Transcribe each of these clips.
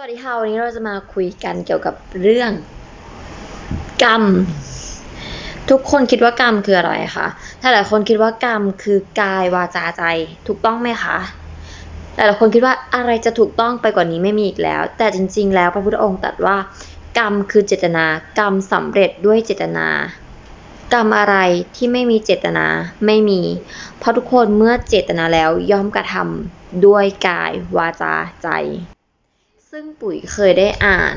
สวัสดีค่ะวันนี้เราจะมาคุยกันเกี่ยวกับเรื่อง กรรม ทุกคนคิดว่ากรรมคืออะไรคะถ้าหลายคนคิดว่ากรรมคือกายวาจาใจถูกต้องไหมคะแต่หลายคนคิดว่าอะไรจะถูกต้องไปกว่านี้ไม่มีอีกแล้ว แต่จริง ๆ แล้วพระพุทธองค์ตรัสว่า กรรมคือเจตนา กรรมสำเร็จด้วยเจตนา กรรมอะไรที่ไม่มีเจตนาไม่มี เพราะทุกคนเมื่อเจตนาแล้วย่อมกระทำด้วยกายวาจาใจ ซึ่งปุ๋ยเคยได้อ่าน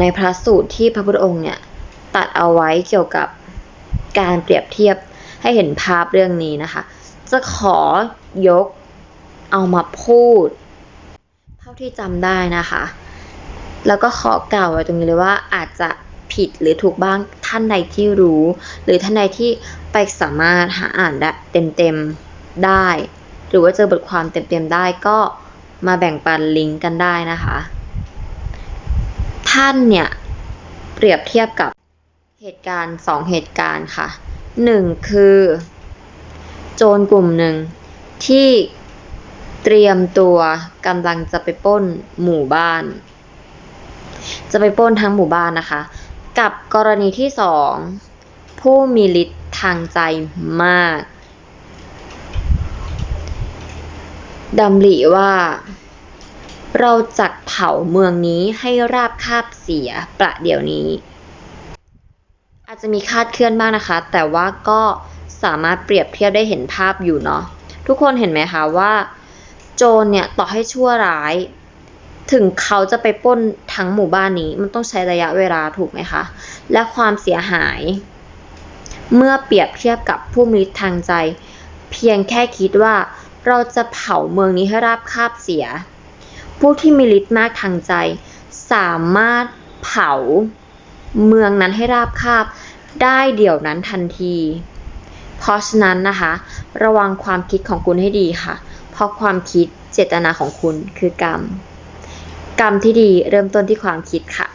ในพระสูตรที่พระพุทธองค์เนี่ยตัดเอาไว้เกี่ยวกับการเปรียบเทียบให้เห็นภาพเรื่องนี้นะคะ จะขอยกเอามาพูด เท่าที่จำได้นะคะ แล้วก็ขอกล่าวไว้ตรงนี้เลยว่าอาจจะผิดหรือถูกบ้างท่านใดที่รู้ หรือท่านใดที่ไปสามารถหาอ่านได้เต็มๆได้ หรือว่าเจอบทความเต็มๆได้ก็ มาแบ่งปันลิงก์กันได้นะคะ ท่านเนี่ย เปรียบเทียบกับเหตุการณ์สองเหตุการณ์ค่ะหนึ่งคือ โจรกลุ่มหนึ่งที่เตรียมตัวกำลังจะไปป้นหมู่บ้าน จะไปป้นทั้งหมู่บ้านนะคะ กับกรณีที่สองผู้มีฤทธิ์ทางใจมาก ดำริว่า เราจักเผาเมืองนี้ให้ราบคาบเสียประเดี๋ยวนี้ อาจจะมีคาดเคลื่อนบ้างนะคะ แต่ว่าก็สามารถเปรียบเทียบได้เห็นภาพอยู่เนาะทุกคนเห็นไหมคะว่า โจรเนี่ยต่อให้ชั่วร้าย ถึงเขาจะไปป้นทั้งหมู่บ้านนี้ มันต้องใช้ระยะเวลาถูกไหมคะ และความเสียหาย เมื่อเปรียบเทียบกับผู้มีทางใจ เพียงแค่คิดว่า เราจะเผาเมืองนี้ให้ราบคาบเสียผู้ที่มีฤทธิ์มากทางใจ สามารถเผาเมืองนั้นให้ราบคาบได้เดี๋ยวนั้นทันที เพราะฉะนั้นนะคะ ระวังความคิดของคุณให้ดีค่ะ เพราะความคิดเจตนาของคุณคือกรรม กรรมที่ดีเริ่มต้นที่ความคิดค่ะ